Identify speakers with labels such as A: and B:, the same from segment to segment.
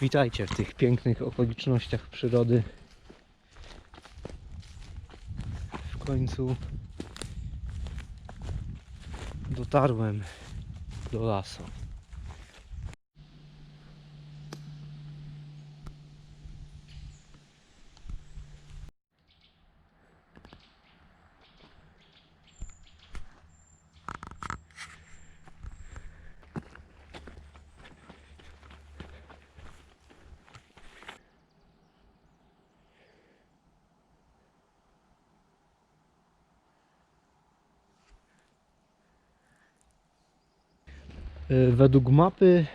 A: Witajcie w tych pięknych okolicznościach przyrody. W końcu dotarłem do lasu. Według mapy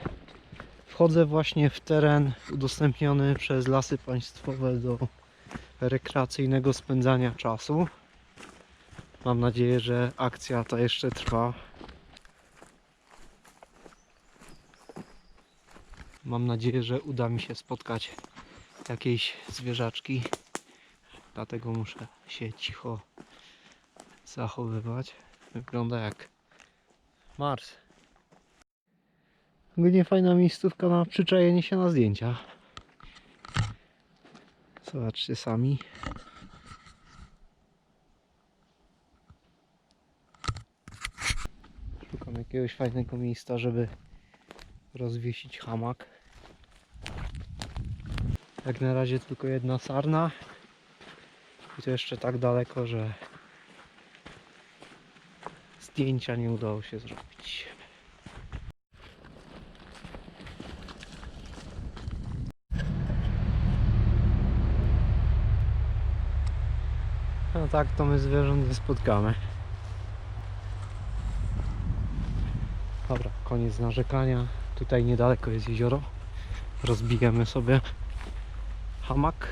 A: wchodzę właśnie w teren udostępniony przez Lasy Państwowe do rekreacyjnego spędzania czasu. Mam nadzieję, że akcja ta jeszcze trwa. Mam nadzieję, że uda mi się spotkać jakieś zwierzaczki. Dlatego muszę się cicho zachowywać. Wygląda jak Mars. Ogólnie fajna miejscówka na przyczajenie się na zdjęcia. Zobaczcie sami. Szukam jakiegoś fajnego miejsca, żeby rozwiesić hamak. Jak na razie tylko jedna sarna. I to jeszcze tak daleko, że zdjęcia nie udało się zrobić. No tak, to my zwierząt nie spotkamy. Dobra, koniec narzekania. Tutaj niedaleko jest jezioro. Rozbijemy sobie hamak.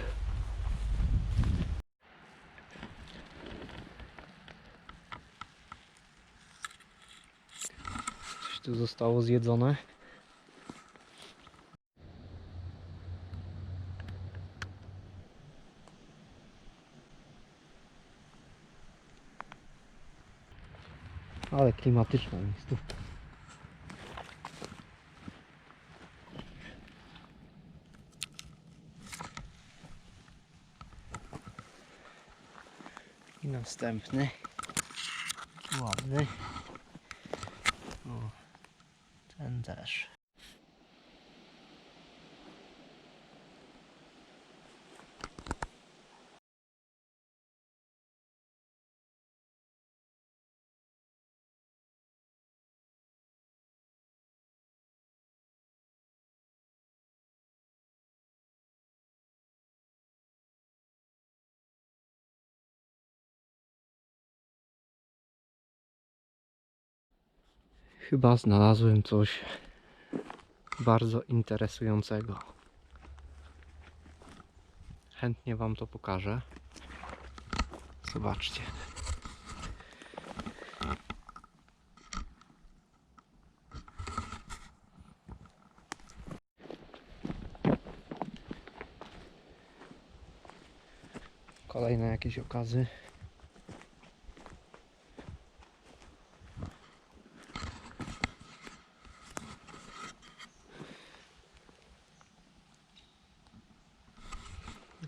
A: Coś tu zostało zjedzone. Ale klimatyczna miejscówka. I następny. Ładny. O, ten też. Chyba znalazłem coś bardzo interesującego. Chętnie Wam to pokażę. Zobaczcie. Kolejne jakieś okazy.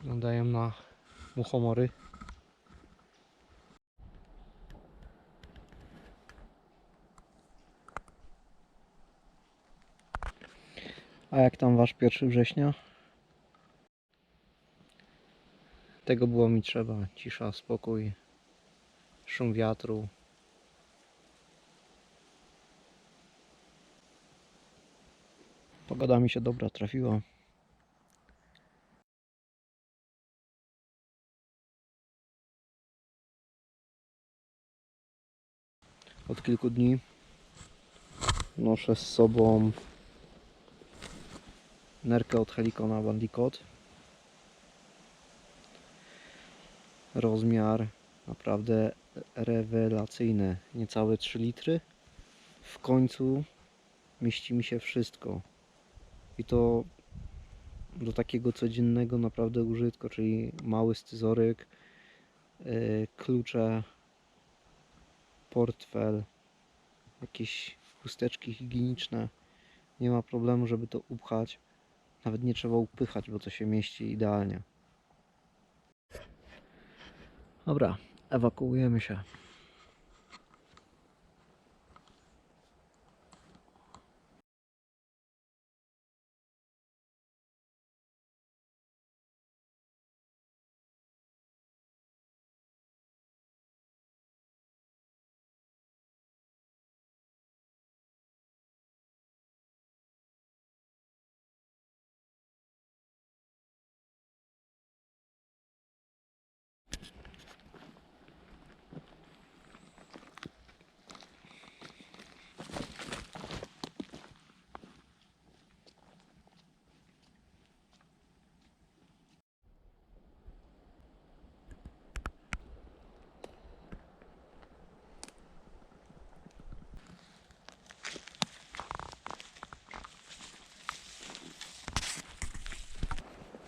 A: Wyglądają na muchomory. A jak tam wasz 1 września? Tego było mi trzeba. Cisza, spokój, szum wiatru. Pogoda mi się dobra trafiła. Od kilku dni. Noszę z sobą nerkę od Helicona Bandicoot. Rozmiar naprawdę rewelacyjny. Niecałe 3 litry. W końcu mieści mi się wszystko. I to do takiego codziennego naprawdę użytku, czyli mały scyzoryk, yy, klucze, portfel, jakieś chusteczki higieniczne. Nie ma problemu, żeby to upchać. Nawet nie trzeba upychać, bo to się mieści idealnie. Dobra, ewakuujemy się.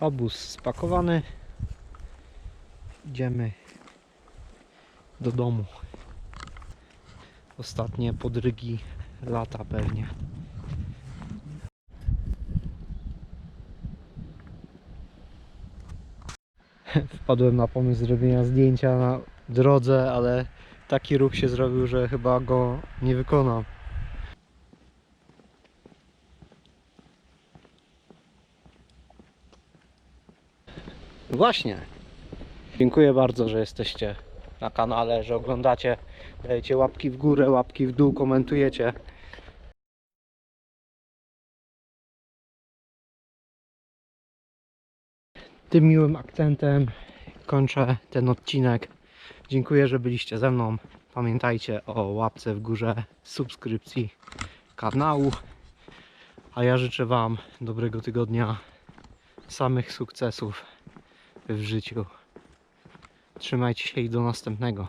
A: Obóz spakowany. Idziemy do domu. Ostatnie podrygi lata pewnie. Wpadłem na pomysł zrobienia zdjęcia na drodze, ale taki ruch się zrobił, że chyba go nie wykonam. Właśnie. Dziękuję bardzo, że jesteście na kanale, że oglądacie. Dajcie łapki w górę, łapki w dół, komentujecie. Tym miłym akcentem kończę ten odcinek. Dziękuję, że byliście ze mną. Pamiętajcie o łapce w górze, subskrypcji kanału. A ja życzę Wam dobrego tygodnia, samych sukcesów w życiu. Trzymajcie się i do następnego.